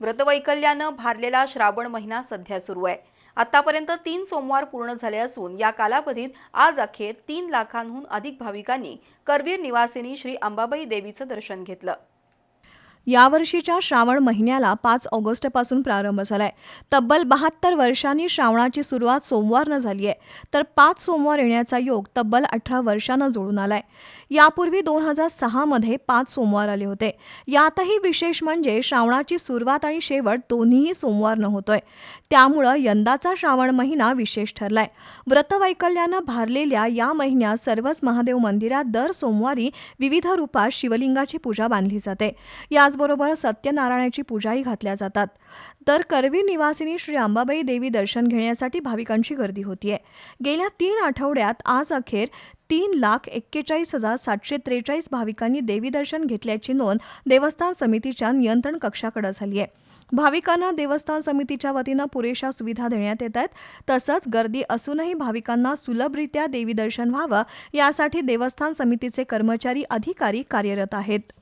व्रतवैकल्यानं भारलेला श्रावण महिना सध्या सुरू आहे. आतापर्यंत तीन सोमवार पूर्ण झाले असून या कालावधीत आज अखेर तीन लाखांहून अधिक भाविकांनी करवीर निवासिनी श्री अंबाबाई देवीचं दर्शन घेतलं. यावर्षीच्या श्रावण महिन्याला पाच ऑगस्टपासून प्रारंभ झालाय. तब्बल बहात्तर वर्षांनी श्रावणाची सुरुवात सोमवारनं झाली आहे. तर पाच सोमवार येण्याचा योग तब्बल अठरा वर्षांना जोडून आलाय. यापूर्वी दोन हजार सहामध्ये पाच सोमवार आले होते. यातही विशेष म्हणजे श्रावणाची सुरुवात आणि शेवट दोन्हीही सोमवारनं होतोय. त्यामुळं यंदाचा श्रावण महिना विशेष ठरलाय. व्रतवैकल्यानं भारलेल्या या महिन्यात सर्वच महादेव मंदिरात दर सोमवारी विविध रूपात शिवलिंगाची पूजा बांधली जाते. या त्याचबरोबर सत्यनारायणाची पूजाही घातल्या जातात. तर करवीर निवासिनी श्री अंबाबाई देवी दर्शन घेण्यासाठी भाविकांची गर्दी होतीये. गेल्या तीन आठवड्यात आज अखेर तीन लाख एक्केचाळीस हजार सातशे त्रेचाळीस भाविकांनी देवी दर्शन घेतल्याची नोंद देवस्थान समितीच्या नियंत्रण कक्षाकडे झाली आहे भाविकांना देवस्थान समितीच्या वतीनं पुरेशा सुविधा देण्यात येत आहेत. तसंच गर्दी असूनही भाविकांना सुलभरित्या देवी दर्शन व्हावं यासाठी देवस्थान समितीचे कर्मचारी अधिकारी कार्यरत आहेत.